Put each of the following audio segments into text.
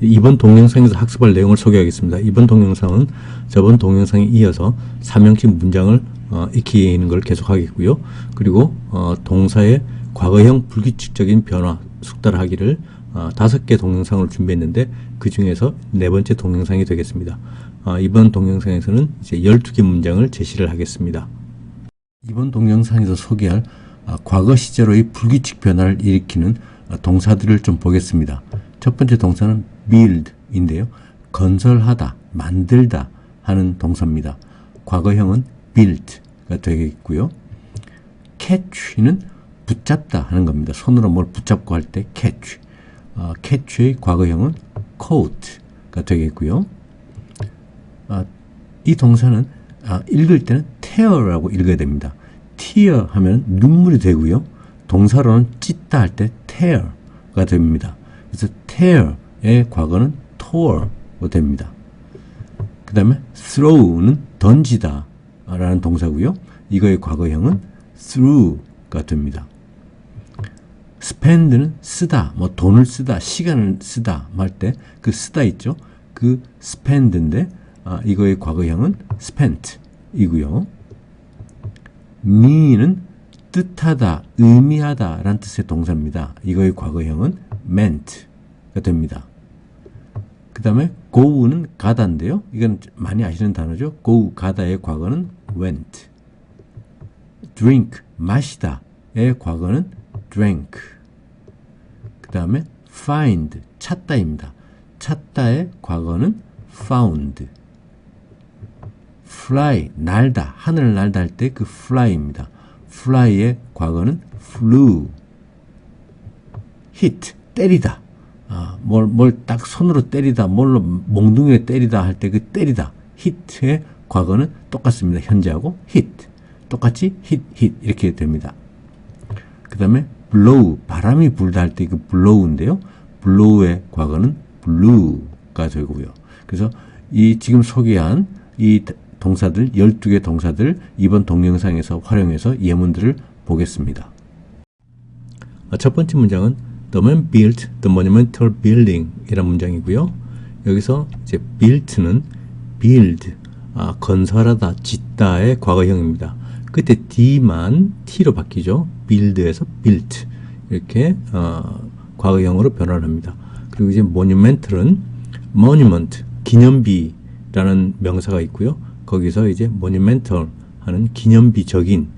이번 동영상에서 학습할 내용을 소개하겠습니다. 이번 동영상은 저번 동영상에 이어서 삼형식 문장을 어, 익히는 걸 계속하겠고요. 그리고 어, 동사의 과거형 불규칙적인 변화 숙달하기를 어, 다섯 개 동영상을 준비했는데 그 중에서 네 번째 동영상이 되겠습니다. 어, 이번 동영상에서는 이제 12개 문장을 제시를 하겠습니다. 이번 동영상에서 소개할 아, 과거 시제로의 불규칙 변화를 일으키는 아, 동사들을 좀 보겠습니다. 첫 번째 동사는 build인데요. 건설하다, 만들다 하는 동사입니다. 과거형은 built가 되겠고요. catch는 붙잡다 하는 겁니다. 손으로 뭘 붙잡고 할 때 catch. 아, catch의 과거형은 caught가 되겠고요. 아, 이 동사는 아, 읽을 때는 tear라고 읽어야 됩니다. tear 하면 눈물이 되고요. 동사로는 찢다 할 때 tear가 됩니다. 그래서 tear 의 과거는 tore로 됩니다. 그 다음에 throw는 던지다 라는 동사고요. 이거의 과거형은 through가 됩니다. spend는 쓰다, 뭐 돈을 쓰다, 시간을 쓰다 할 때 그 쓰다 있죠. 그 spend인데 아, 이거의 과거형은 spent이고요. mean은 뜻하다, 의미하다 라는 뜻의 동사입니다. 이거의 과거형은 meant가 됩니다. 그 다음에 go는 가다인데요. 이건 많이 아시는 단어죠. go, 가다의 과거는 went. drink, 마시다의 과거는 drank. 그 다음에 find, 찾다입니다. 찾다의 과거는 found. fly, 날다, 하늘을 날다 할 때 그 fly입니다. fly의 과거는 flew. hit, 때리다. 아, 뭘, 뭘 딱 손으로 때리다, 뭘로 몽둥이에 때리다 할 때 그 때리다. hit의 과거는 똑같습니다. 현재하고 hit. 똑같이 hit, hit 이렇게 됩니다. 그 다음에 blow, 바람이 불다 할 때 그 blow인데요. blow의 과거는 blue가 되고요. 그래서 이 지금 소개한 이 동사들, 12개 동사들 이번 동영상에서 활용해서 예문들을 보겠습니다. 아, 첫 번째 문장은 The man built the monumental building 이란 문장이고요. 여기서 이제 built는 build, 아, 건설하다, 짓다의 과거형입니다. 그때 D만 T로 바뀌죠. build에서 built 이렇게 어, 과거형으로 변화를 합니다. 그리고 이제 monumental은 monument, 기념비라는 명사가 있고요. 거기서 이제 monumental 하는 기념비적인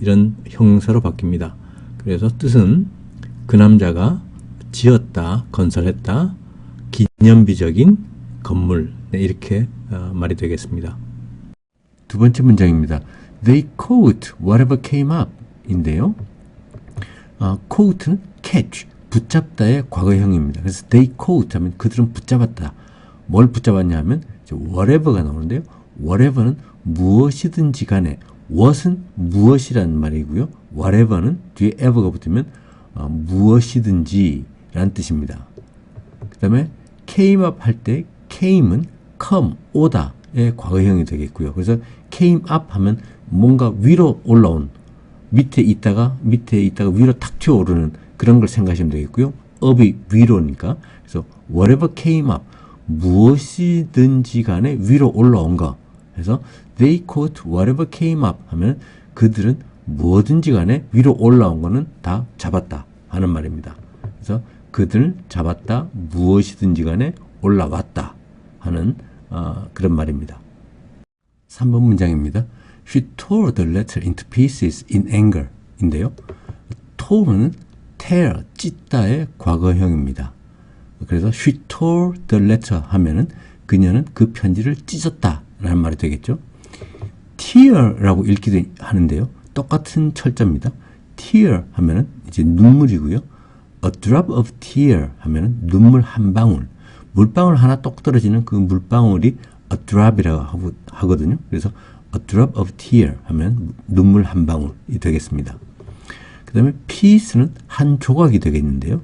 이런 형사로 바뀝니다. 그래서 뜻은 그 남자가 지었다, 건설했다, 기념비적인 건물 네, 이렇게 어, 말이 되겠습니다. 두 번째 문장입니다. They caught whatever came up 인데요. 어, caught는 catch, 붙잡다의 과거형입니다. 그래서 they caught 하면 그들은 붙잡았다. 뭘 붙잡았냐 하면 whatever가 나오는데요. whatever는 무엇이든지 간에 what은 무엇이라는 말이고요. whatever는 뒤에 ever가 붙으면 어, 무엇이든지 라는 뜻입니다. 그 다음에 came up 할 때 came은 come, 오다의 과거형이 되겠고요. 그래서 came up 하면 뭔가 위로 올라온 밑에 있다가 밑에 있다가 위로 탁 튀어오르는 그런 걸 생각하시면 되겠고요. up이 위로니까 그래서 whatever came up 무엇이든지 간에 위로 올라온 거 그래서 they caught whatever came up 하면 그들은 무엇든지 간에 위로 올라온 거는 다 잡았다 하는 말입니다. 그래서 그들 잡았다 무엇이든지 간에 올라왔다 하는 어, 그런 말입니다. 3번 문장입니다. She tore the letter into pieces in anger 인데요. tore는 tear, 찢다의 과거형입니다. 그래서 she tore the letter 하면은 그녀는 그 편지를 찢었다 라는 말이 되겠죠. tear라고 읽기도 하는데요. 똑같은 철자입니다. tear 하면은 이제 눈물이고요. a drop of tear 하면은 눈물 한 방울. 물방울 하나 똑 떨어지는 그 물방울이 a drop이라고 하거든요. 그래서 a drop of tear 하면 눈물 한 방울이 되겠습니다. 그 다음에 piece는 한 조각이 되겠는데요.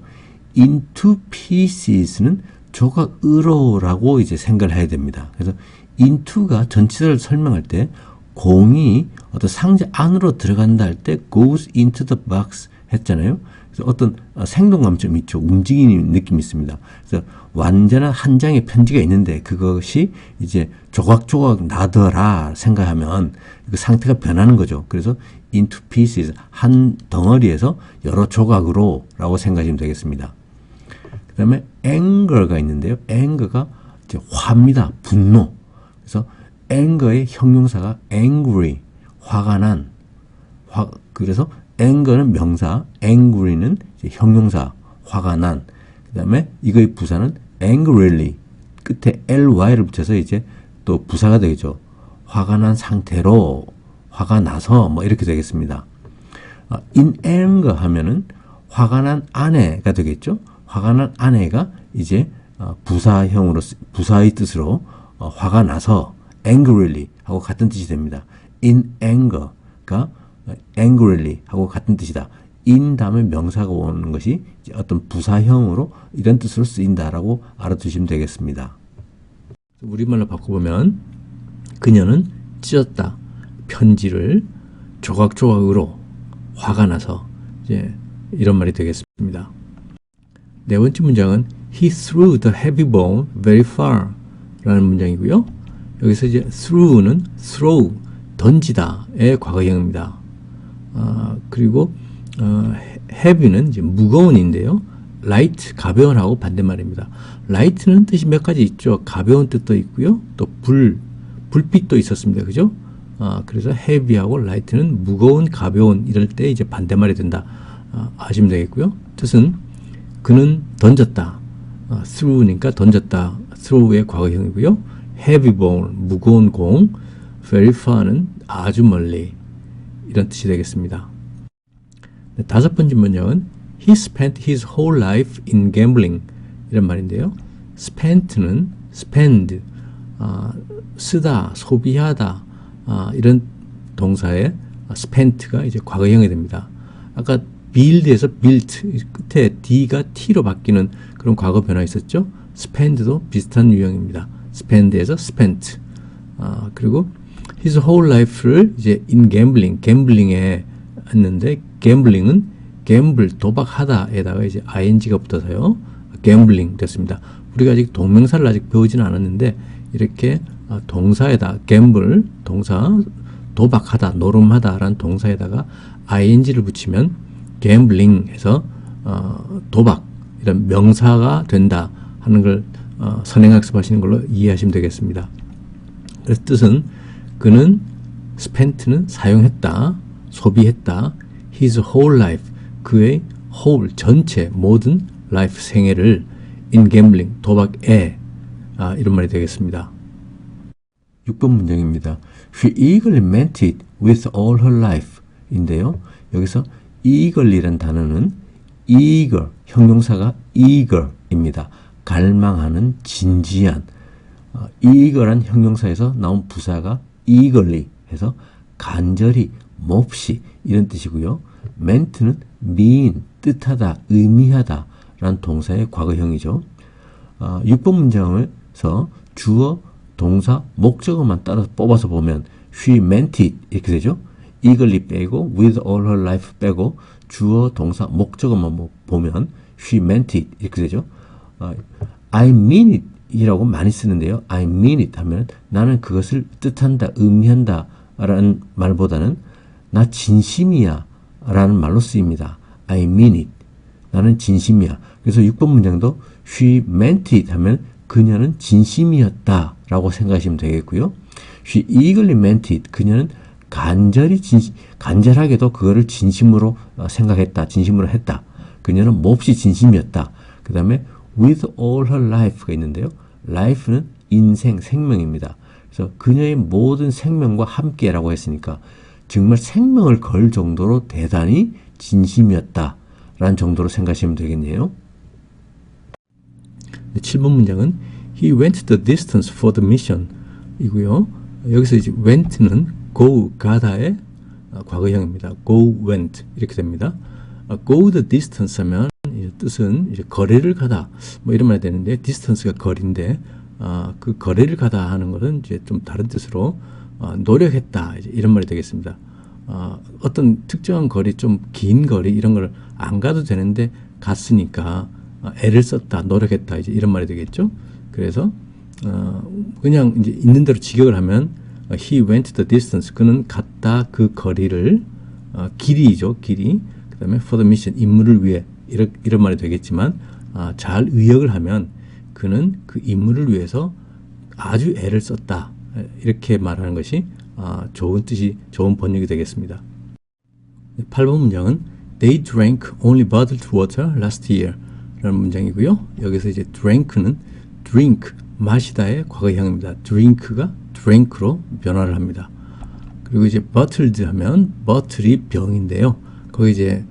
into pieces는 조각으로라고 이제 생각을 해야 됩니다. 그래서 into가 전치사를 설명할 때 공이 어떤 상자 안으로 들어간다 할 때 goes into the box 했잖아요. 그래서 어떤 어, 생동감 좀 있죠. 움직이는 느낌이 있습니다. 그래서 완전한 한 장의 편지가 있는데 그것이 이제 조각조각 나더라 생각하면 그 상태가 변하는 거죠. 그래서 into pieces 한 덩어리에서 여러 조각으로 라고 생각하시면 되겠습니다. 그 다음에 anger가 있는데요. anger가 이제 화입니다. 분노. Anger의 형용사가 angry, 화가 난. 화, 그래서 anger는 명사, angry는 형용사, 화가 난. 그 다음에 이거의 부사는 angrily. 끝에 ly를 붙여서 이제 또 부사가 되겠죠. 화가 난 상태로, 화가 나서 뭐 이렇게 되겠습니다. 아, in anger 하면은 화가 난 아내가 되겠죠. 화가 난 아내가 이제 어, 부사형으로 쓰- 부사의 뜻으로 어, 화가 나서 angrily 하고 같은 뜻이 됩니다. in anger가 어, angrily 하고 같은 뜻이다. in 다음에 명사가 오는 것이 어떤 부사형으로 이런 뜻으로 쓰인다라고 알아두시면 되겠습니다. 우리말로 바꿔보면 그녀는 찢었다. 편지를 조각조각으로 화가 나서 이제 이런 말이 되겠습니다. 네 번째 문장은 He threw the heavy ball very far 라는 문장이고요. 여기서 이제 threw는 throw, 던지다의 과거형입니다. 아, 그리고 어, heavy는 이제 무거운인데요. light, 가벼운하고 반대말입니다. light는 뜻이 몇 가지 있죠. 가벼운 뜻도 있고요. 또 불, 불빛도 있었습니다. 그죠? 아, 그래서 heavy하고 light는 무거운, 가벼운 이럴 때 이제 반대말이 된다. 아, 아시면 되겠고요. 뜻은 그는 던졌다. 아, threw니까 던졌다. throw의 과거형이고요. Heavy ball, 무거운 공, very far는 아주 멀리 이런 뜻이 되겠습니다. 네, 다섯 번째 문장은 He spent his whole life in gambling 이런 말인데요. spent는 spend 아, 쓰다, 소비하다 아, 이런 동사의 spent가 이제 과거형이 됩니다. 아까 build에서 built 끝에 d가 t로 바뀌는 그런 과거 변화 있었죠. spend도 비슷한 유형입니다. Spend에서 spent 아, 그리고 his whole life를 이제 in gambling, gambling에 했는데 gambling은 gamble 도박하다에다가 이제 ing가 붙어서요 gambling 됐습니다. 우리가 아직 동명사를 아직 배우지는 않았는데 이렇게 아, 동사에다 gamble 동사 도박하다 노름하다라는 동사에다가 ing를 붙이면 gambling에서 어, 도박 이런 명사가 된다 하는 걸 어, 선행학습하시는 걸로 이해하시면 되겠습니다. 그래서 뜻은 그는 spent는 사용했다, 소비했다. his whole life 그의 whole 전체 모든 life 생애를 in gambling 도박에 아, 이런 말이 되겠습니다. 6번 문장입니다. She eagerly meant it with all her life 인데요. 여기서 eagerly란 단어는 eager 형용사가 eager입니다. 갈망하는 진지한 어, eager한 형용사에서 나온 부사가 eagerly 해서 간절히 몹시 이런 뜻이고요. ment는 mean 뜻하다 의미하다 라는 동사의 과거형이죠. 어, 6번 문장에서 주어 동사 목적어만 따라서 뽑아서 보면 she meant it 이렇게 되죠. eagerly 빼고 with all her life 빼고 주어 동사 목적어만 뭐 보면 she meant it 이렇게 되죠. 어, I mean it 이라고 많이 쓰는데요. I mean it 하면 나는 그것을 뜻한다, 의미한다 라는 말보다는 나 진심이야 라는 말로 쓰입니다. I mean it. 나는 진심이야. 그래서 6번 문장도 she meant it 하면 그녀는 진심이었다 라고 생각하시면 되겠고요. she eagerly meant it. 그녀는 간절히 진심, 간절하게도 그거를 진심으로 어, 생각했다. 진심으로 했다. 그녀는 몹시 진심이었다. 그 다음에 with all her life가 있는데요. life는 인생, 생명입니다. 그래서 그녀의 모든 생명과 함께라고 했으니까 정말 생명을 걸 정도로 대단히 진심이었다. 라는 정도로 생각하시면 되겠네요. 7번 문장은 He went the distance for the mission 이고요. 여기서 이제 went는 go, 가다의 어, 과거형입니다. go, went 이렇게 됩니다. 어, go the distance 하면 뜻은 이제 거리를 가다 뭐 이런 말이 되는데 distance가 거리인데 어, 그 거리를 가다 하는 것은 이제 좀 다른 뜻으로 어, 노력했다 이제 이런 말이 되겠습니다. 어, 어떤 특정한 거리 좀 긴 거리 이런 걸 안 가도 되는데 갔으니까 어, 애를 썼다 노력했다 이제 이런 말이 되겠죠. 그래서 어, 그냥 이제 있는 대로 직역을 하면 어, he went the distance 그는 갔다 그 거리를 어, 길이죠 길이 그다음에 for the mission 임무를 위해 이런 이런 말이 되겠지만 아, 잘 의역을 하면 그는 그 임무를 위해서 아주 애를 썼다 이렇게 말하는 것이 아, 좋은 뜻이 좋은 번역이 되겠습니다. 8번 문장은 They drank only bottled water last year 라는 문장이고요. 여기서 이제 drank는 drink 마시다의 과거형입니다. drink가 drank로 변화를 합니다. 그리고 이제 bottled 하면 bottle이 병인데요. 거기 이제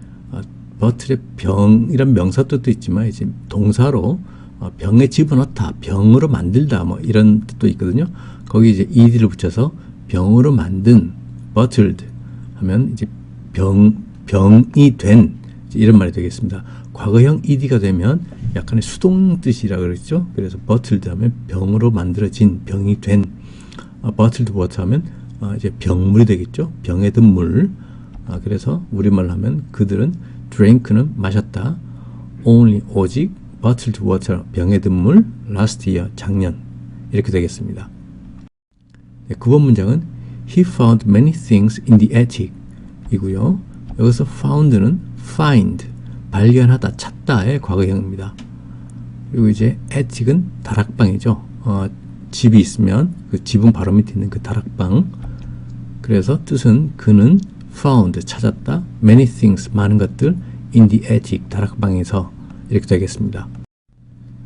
아, bottle의 병이란 명사 뜻도 있지만 이제 동사로 어, 병에 집어넣다, 병으로 만들다 뭐 이런 뜻도 있거든요. 거기 이제 ed를 붙여서 병으로 만든 bottled 하면 이제 병 병이 된 이런 말이 되겠습니다. 과거형 ed가 되면 약간의 수동 뜻이라 그랬죠. 그래서 bottled 하면 병으로 만들어진 병이 된 아, bottled water 하면 아, 이제 병물이 되겠죠. 병에 든 물. 아, 그래서 우리말로 하면 그들은 drink는 마셨다. only 오직 bottled water 병에 든 물 last year 작년 이렇게 되겠습니다. 네, 9번 문장은 he found many things in the attic 이고요. 여기서 found는 find 발견하다 찾다의 과거형입니다. 그리고 이제 attic은 다락방이죠. 어, 집이 있으면 그 지붕 바로 밑에 있는 그 다락방. 그래서 뜻은 그는 found 찾았다 many things 많은 것들 in the attic 다락방에서 이렇게 되겠습니다.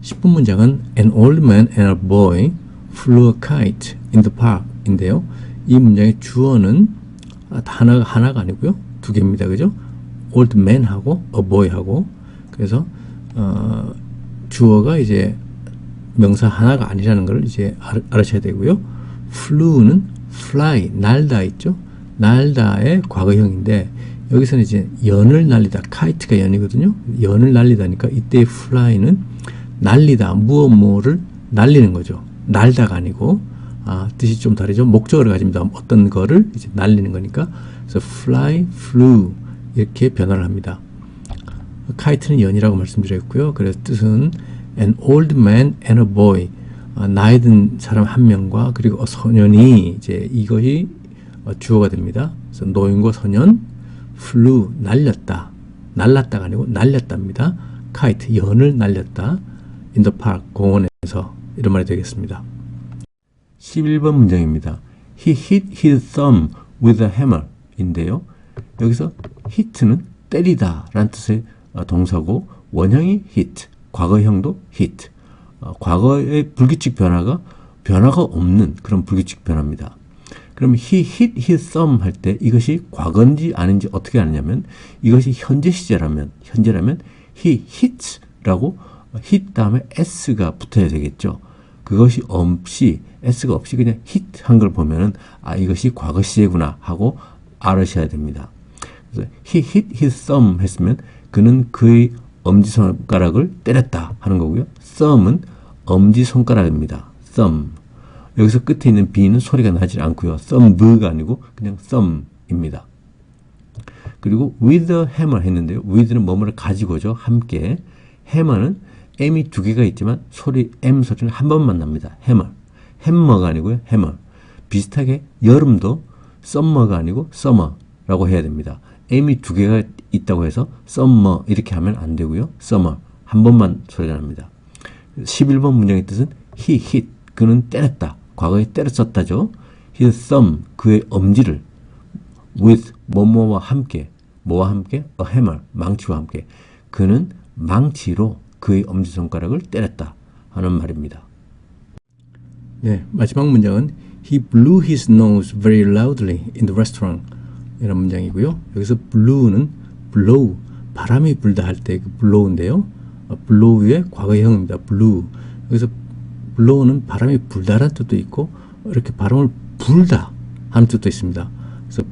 10분 문장은 An old man and a boy flew a kite in the park 인데요. 이 문장의 주어는 하나가, 하나가 아니고요. 두 개입니다. 그죠? old man하고 a boy하고 그래서 어, 주어가 이제 명사 하나가 아니라는 걸 이제 알, 아셔야 되고요. flew는 fly, 날다 있죠? 날다의 과거형인데 여기서는 이제 연을 날리다, kite가 연이거든요. 연을 날리다니까 이때 fly는 날리다, 무엇 뭐를 날리는 거죠. 날다가 아니고 아, 뜻이 좀 다르죠. 목적어를 가집니다. 어떤 거를 이제 날리는 거니까. 그래서 fly, flew 이렇게 변화를 합니다. 카이트는 연이라고 말씀드렸고요. 그래서 뜻은 an old man and a boy 아, 나이 든 사람 한 명과 그리고 소년이 이제 이것이 어, 주어가 됩니다. 그래서 노인과 소년 flew 날렸다. 날랐다가 아니고 날렸답니다. 카이트 연을 날렸다. park 공원에서 이런 말이 되겠습니다. 11번 문장입니다. He hit his thumb with a hammer 인데요. 여기서 hit는 때리다 라는 뜻의 어, 동사고 원형이 hit, 과거형도 hit. 어, 과거의 불규칙 변화가 변화가 없는 그런 불규칙 변화입니다. 그럼 he hit his thumb 할 때 이것이 과거인지 아닌지 어떻게 아느냐면 이것이 현재 시제라면 현재라면 he hits라고 hit 다음에 s가 붙어야 되겠죠. 그것이 없이 s가 없이 그냥 hit 한 걸 보면은 아 이것이 과거 시제구나 하고 알으셔야 됩니다. 그래서 he hit his thumb 했으면 그는 그의 엄지 손가락을 때렸다 하는 거고요. thumb은 엄지 손가락입니다. thumb. 여기서 끝에 있는 b는 소리가 나지 않고요. thumb가 아니고 그냥 thumb입니다. 그리고 with a hammer 했는데요. with는 뭐뭐를 가지고죠. 함께. hammer는 m이 두 개가 있지만 소리 m 소리는 한 번만 납니다. hammer. 햄머가 아니고요. hammer. 비슷하게 여름도 summer가 아니고 summer라고 해야 됩니다. m이 두 개가 있다고 해서 summer 이렇게 하면 안 되고요. summer 한 번만 소리가 납니다. 11번 문장의 뜻은 he hit 그는 때렸다. 과거에 때렸었다죠. his thumb 그의 엄지를 with 뭐뭐와 함께 뭐와 함께 a hammer 망치와 함께 그는 망치로 그의 엄지손가락을 때렸다 하는 말입니다. 네, 마지막 문장은 He blew his nose very loudly in the restaurant 이런 문장이고요. 여기서 blew는 blow 바람이 불다 할 때 그 blow인데요. blow의 과거형입니다. blew 여기서 blow는 바람이 불다라는 뜻도 있고 이렇게 바람을 불다 하는 뜻도 있습니다. 그래서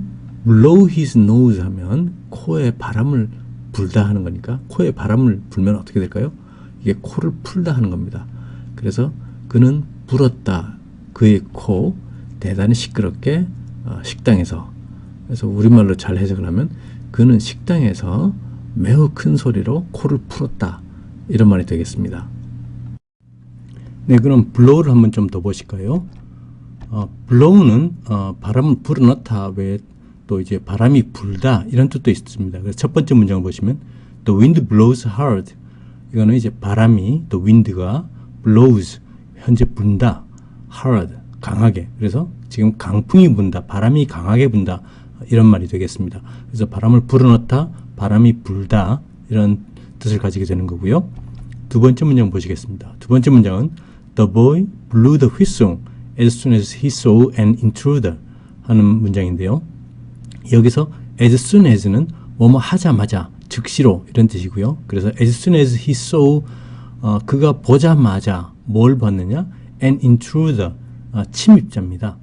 blow his nose 하면 코에 바람을 불다 하는 거니까 코에 바람을 불면 어떻게 될까요? 이게 코를 풀다 하는 겁니다. 그래서 그는 불었다. 그의 코 대단히 시끄럽게 어, 식당에서 그래서 우리말로 잘 해석을 하면 그는 식당에서 매우 큰 소리로 코를 풀었다. 이런 말이 되겠습니다. 네, 그럼 blow를 한번 좀 더 보실까요? 어, blow는 어, 바람을 불어넣다 외에 또 이제 바람이 불다 이런 뜻도 있습니다. 그래서 첫 번째 문장을 보시면 the wind blows hard 이거는 이제 바람이 또 wind가 blows 현재 분다 hard 강하게 그래서 지금 강풍이 분다 바람이 강하게 분다 이런 말이 되겠습니다. 그래서 바람을 불어넣다 바람이 불다 이런 뜻을 가지게 되는 거고요. 두 번째 문장 보시겠습니다. 두 번째 문장은 The boy blew the whistle as soon as he saw an intruder 하는 문장인데요. 여기서 as soon as는 뭐뭐 하자마자 즉시로 이런 뜻이고요. 그래서 as soon as he saw 어, 그가 보자마자 뭘 봤느냐? an intruder 아, 침입자입니다.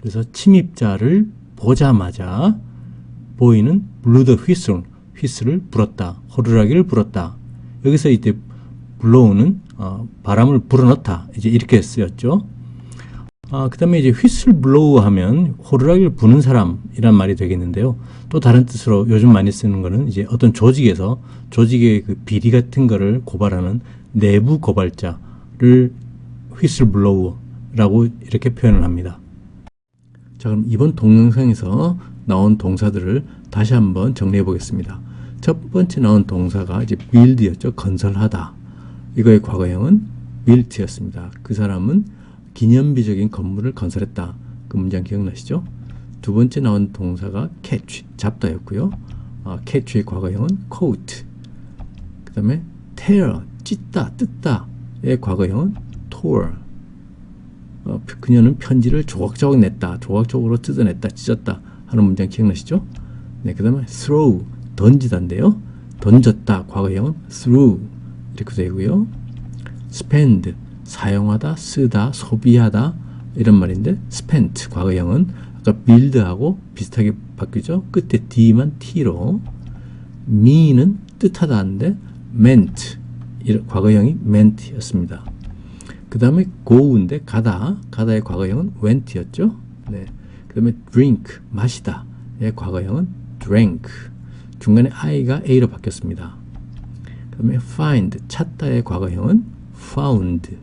그래서 침입자를 보자마자 보이는 blew the whistle 휘슬을 불었다. 호루라기를 불었다. 여기서 이때 blow는 어, 바람을 불어넣다. 이제 이렇게 쓰였죠. 아, 그 다음에 이제 휘슬 블로우 하면 호루라기를 부는 사람이란 말이 되겠는데요. 또 다른 뜻으로 요즘 많이 쓰는 거는 이제 어떤 조직에서 조직의 그 비리 같은 거를 고발하는 내부 고발자를 휘슬 블로우라고 이렇게 표현을 합니다. 자, 그럼 이번 동영상에서 나온 동사들을 다시 한번 정리해 보겠습니다. 첫 번째 나온 동사가 이제 build였죠. 건설하다. 이거의 과거형은 built였습니다. 그 사람은 기념비적인 건물을 건설했다. 그 문장 기억나시죠? 두 번째 나온 동사가 catch, 잡다였고요. 아, catch의 과거형은 quote. 그 다음에 tear, 찢다, 뜯다의 과거형은 tore. 어, 그녀는 편지를 조각조각 냈다. 조각조각으로 뜯어냈다, 찢었다 하는 문장 기억나시죠? 네, 그 다음에 throw, 던지다인데요. 던졌다, 과거형은 threw 이렇게 되고요. spend, 사용하다, 쓰다, 소비하다 이런 말인데 spent, 과거형은 아까 build하고 비슷하게 바뀌죠. 끝에 d만 t로 mean은 뜻하다 하는데 meant, 과거형이 meant였습니다. 그 다음에 go인데 가다, 가다의 과거형은 went였죠. 네. 그 다음에 drink, 마시다의 과거형은 drank. 중간에 i가 a로 바뀌었습니다. 그 다음에 find, 찾다의 과거형은 found.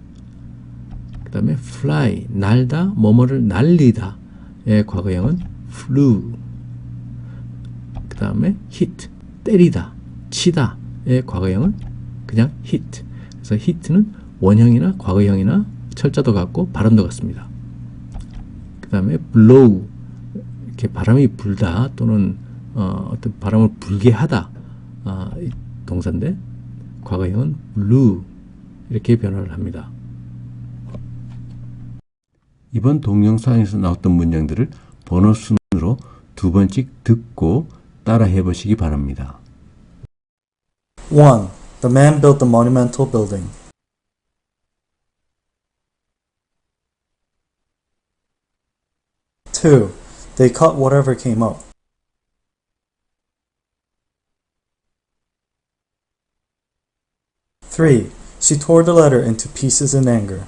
그 다음에 fly, 날다, 뭐뭐를 날리다의 과거형은 flew. 그 다음에 hit, 때리다, 치다의 과거형은 그냥 hit. 그래서 hit는 원형이나 과거형이나 철자도 같고 발음도 같습니다. 그 다음에 blow 이렇게 바람이 불다 또는 어, 어떤 바람을 불게 하다 어, 동사인데 과거형은 blew 이렇게 변화를 합니다. 이번 동영상에서 나왔던 문장들을 번호 순으로 두 번씩 듣고 따라 해 보시기 바랍니다. 1. The man built the monumental building. 2. They cut whatever came up. 3. She tore the letter into pieces in anger.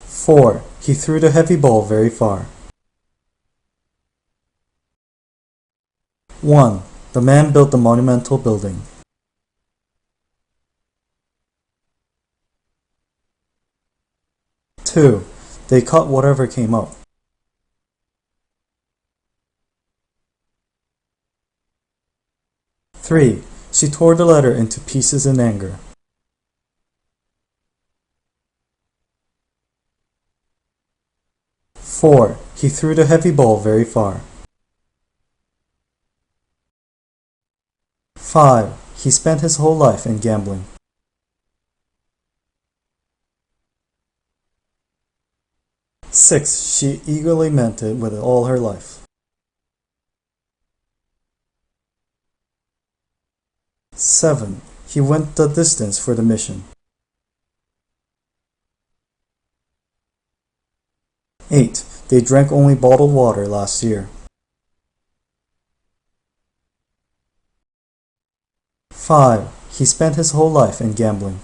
4. He threw the heavy ball very far. 1. The man built the monumental building. 2. They cut whatever came up. 3. She tore the letter into pieces in anger. 4. He threw the heavy ball very far. 5. He spent his whole life in gambling. 6. She eagerly meant it with all her life. 7. He went the distance for the mission. 8. They drank only bottled water last year. 5. He spent his whole life in gambling.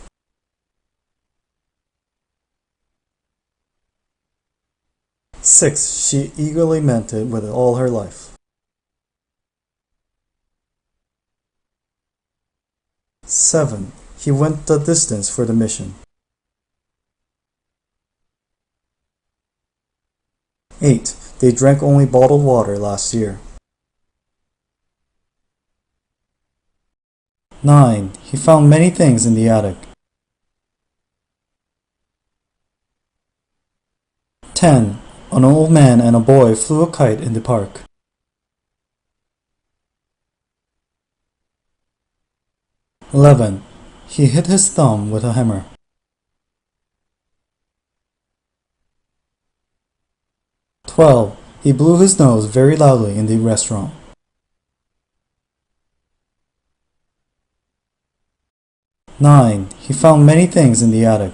6. She eagerly meant it with all her life. 7. He went the distance for the mission. 8. They drank only bottled water last year. 9. He found many things in the attic. 10. An old man and a boy flew a kite in the park. 11. He hit his thumb with a hammer. 12. He blew his nose very loudly in the restaurant. 9. He found many things in the attic.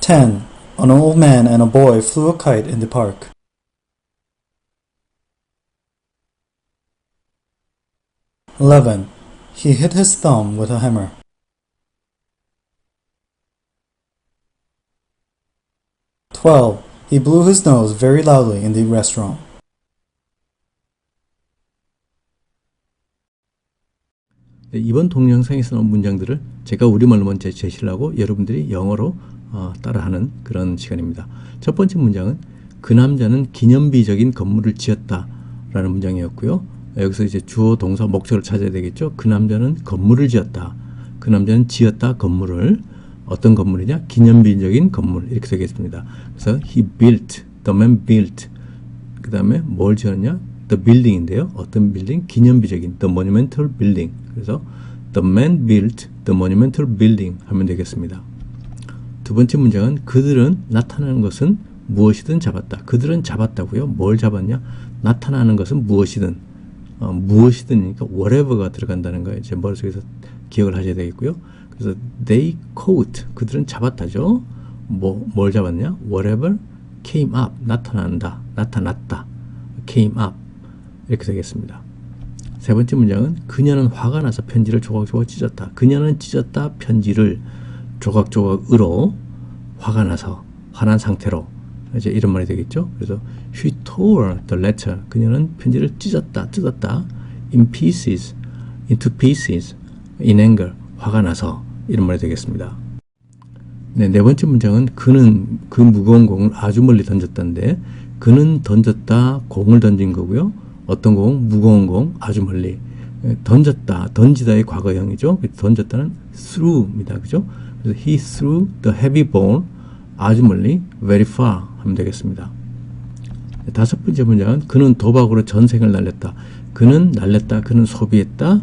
10. An old man and a boy flew a kite in the park. 11. He hit his thumb with a hammer. 12. He blew his nose very loudly in the restaurant. 네, 이번 동영상에서 나온 문장들을 제가 우리말로 먼저 제시를 하고 여러분들이 영어로 어, 따라하는 그런 시간입니다. 첫 번째 문장은 그 남자는 기념비적인 건물을 지었다 라는 문장이었고요. 여기서 이제 주어, 동사, 목적을 찾아야 되겠죠. 그 남자는 건물을 지었다. 그 남자는 지었다 건물을 어떤 건물이냐? 기념비적인 건물 이렇게 되겠습니다. 그래서 he built, the man built. 그 다음에 뭘 지었냐? The building인데요. 어떤 빌딩? 기념비적인 the monumental building. 그래서 the man built the monumental building 하면 되겠습니다. 두 번째 문장은 그들은 나타나는 것은 무엇이든 잡았다. 그들은 잡았다고요. 뭘 잡았냐? 나타나는 것은 무엇이든 어, 무엇이든이니까 whatever가 들어간다는 거예요. 제 머릿속에서 기억을 하셔야 되겠고요. 그래서 they caught 그들은 잡았다죠. 뭐 뭘 잡았냐? whatever came up 나타난다. 나타났다. came up 이렇게 되겠습니다. 세 번째 문장은 그녀는 화가 나서 편지를 조각조각 찢었다. 그녀는 찢었다 편지를 조각조각으로 화가 나서 화난 상태로 이제 이런 말이 되겠죠. 그래서 she tore the letter. 그녀는 편지를 찢었다, 뜯었다. in pieces, into pieces, in anger. 화가 나서 이런 말이 되겠습니다. 네, 네 번째 문장은 그는 그 무거운 공을 아주 멀리 던졌다인데 그는 던졌다 공을 던진 거고요. 어떤 공? 무거운 공 아주 멀리 예, 던졌다 던지다의 과거형이죠. 던졌다는 threw입니다. 그죠? 그래서 he threw the heavy ball 아주 멀리 very far 하면 되겠습니다. 네, 다섯 번째 문장은 그는 도박으로 전생을 날렸다. 그는 날렸다. 그는 소비했다.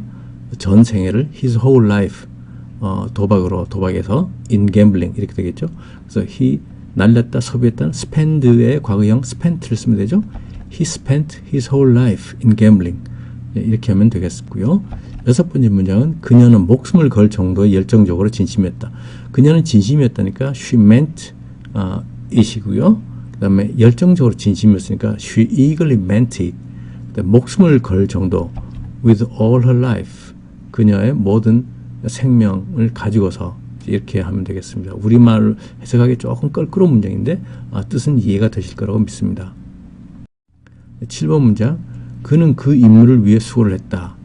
전생애를 his whole life 어, 도박으로 도박에서 in gambling 이렇게 되겠죠. 그래서 he 날렸다 소비했다 spend의 과거형 spent를 쓰면 되죠. He spent his whole life in gambling 네, 이렇게 하면 되겠고요. 여섯 번째 문장은 그녀는 목숨을 걸 정도의 열정적으로 진심이었다. 그녀는 진심이었다니까 she meant 어, it이고요. 그 다음에 열정적으로 진심이었으니까 she eagerly meant it. 목숨을 걸 정도 with all her life 그녀의 모든 생명을 가지고서 이렇게 하면 되겠습니다. 우리말을 해석하기 조금 껄끄러운 문장인데 아, 뜻은 이해가 되실 거라고 믿습니다. 7번 문장 그는 그 임무를 위해 수고를 했다.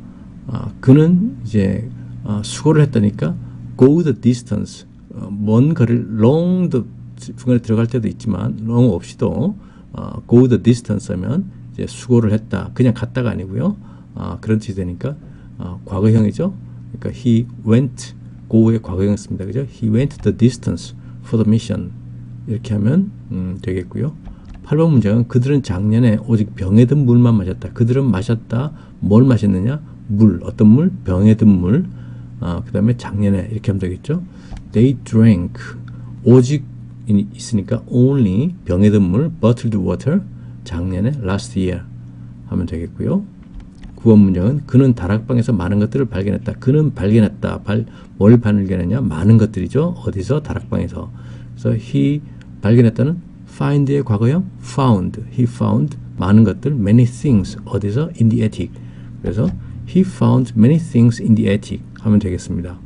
아, 그는 이제 아, 수고를 했다니까 go the distance 어, 먼 거리를 long the 중간에 들어갈 때도 있지만 long 없이도 어, go the distance 하면 이제 수고를 했다. 그냥 갔다가 아니고요. 아, 그런 뜻이 되니까 어, 과거형이죠. 그러니까 he went go의 과거형 씁니다. 그죠? he went the distance for the mission 이렇게 하면 음, 되겠고요. 8번 문장은 그들은 작년에 오직 병에 든 물만 마셨다. 그들은 마셨다. 뭘 마셨느냐? 물. 어떤 물? 병에 든 물. 아, 그 다음에 작년에 이렇게 하면 되겠죠. They drank. 오직 이- 있으니까 only 병에 든 물, bottled water. 작년에 last year 하면 되겠고요. 9번 문장은 그는 다락방에서 많은 것들을 발견했다. 그는 발견했다. 발, 뭘 발견했냐? 많은 것들이죠. 어디서? 다락방에서. 그래서 he 발견했다는 find의 과거형 found. he found 많은 것들 many things 어디서? in the attic. 그래서 he found many things in the attic 하면 되겠습니다.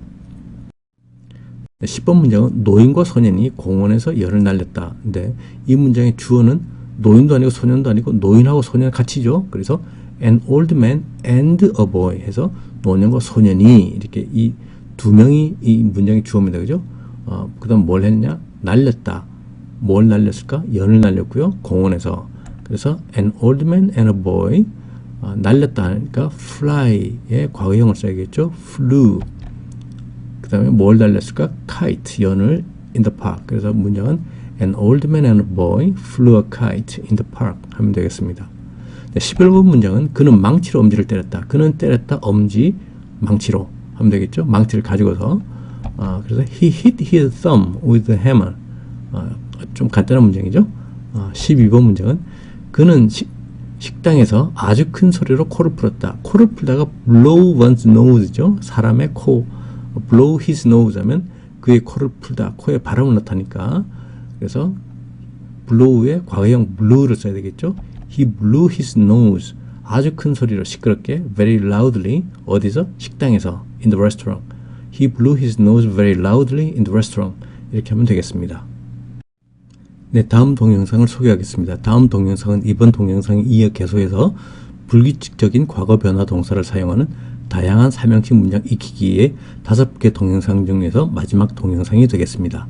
10번 문장은 노인과 소년이 공원에서 열을 날렸다. 근데 이 문장의 주어는 노인도 아니고 소년도 아니고 노인하고 소년 같이죠. 그래서 an old man and a boy 해서 노년과 소년이 이렇게 이 두 명이 이 문장의 주어입니다. 그죠? 어, 그 다음 뭘 했냐? 날렸다. 뭘 날렸을까? 연을 날렸고요. 공원에서. 그래서 an old man and a boy 어, 날렸다 하니까 fly의 과거형을 써야겠죠. flew 그 다음에 뭘 날렸을까? kite, 연을 in the park. 그래서 문장은 an old man and a boy flew a kite in the park 하면 되겠습니다. 네, 11번 문장은 그는 망치로 엄지를 때렸다. 그는 때렸다 엄지 망치로 하면 되겠죠. 망치를 가지고서 아, 그래서 he hit his thumb with a hammer. 아, 좀 간단한 문장이죠. 아, 12번 문장은 그는 식, 식당에서 아주 큰 소리로 코를 풀었다. 코를 풀다가 blow one's nose죠. 사람의 코. Blow his nose 하면 그의 코를 풀다. 코에 바람을 넣다니까. 그래서 blow의 과거형 blew를 써야 되겠죠. He blew his nose. 아주 큰 소리로 시끄럽게 very loudly 어디서? 식당에서 in the restaurant. He blew his nose very loudly in the restaurant. 이렇게 하면 되겠습니다. 네, 다음 동영상을 소개하겠습니다. 다음 동영상은 이번 동영상에 이어 계속해서 불규칙적인 과거 변화 동사를 사용하는 다양한 삼형식 문장 익히기의 다섯 개 동영상 중에서 마지막 동영상이 되겠습니다.